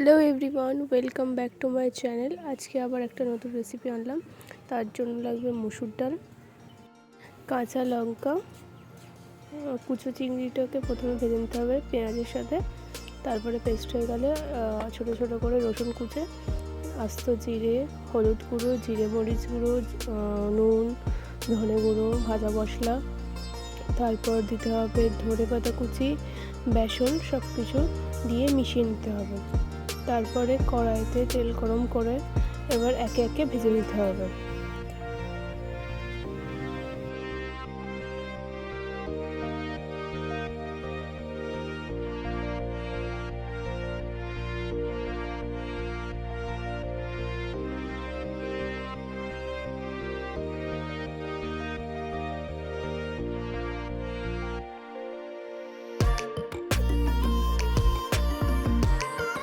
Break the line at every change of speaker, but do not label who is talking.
Hello everyone welcome back to my channel আজকে আবার একটা নতুন রেসিপি আনলাম। তার জন্য লাগবে মুসুর ডাল, কাঁচা লঙ্কা কুচো চিংড়িটাকে প্রথমে ভেজে নিতে হবে পেঁয়াজের সাথে। তারপরে পেস্ট হয়ে গেলে ছোটো ছোটো করে রসুন কুচে, আস্ত জিরে, হলুদ গুঁড়ো, জিরে মরিচ গুঁড়ো নুন, ধনে গুঁড়ো, ভাজা মশলা। তারপর দিতে হবে ধনে পাতা কুচি, বেসন সব কিছু দিয়ে মিশিয়ে নিতে হবে। তারপরে কড়াইতে তেল গরম করে এবার একে একে ভেজে নিতে হবে।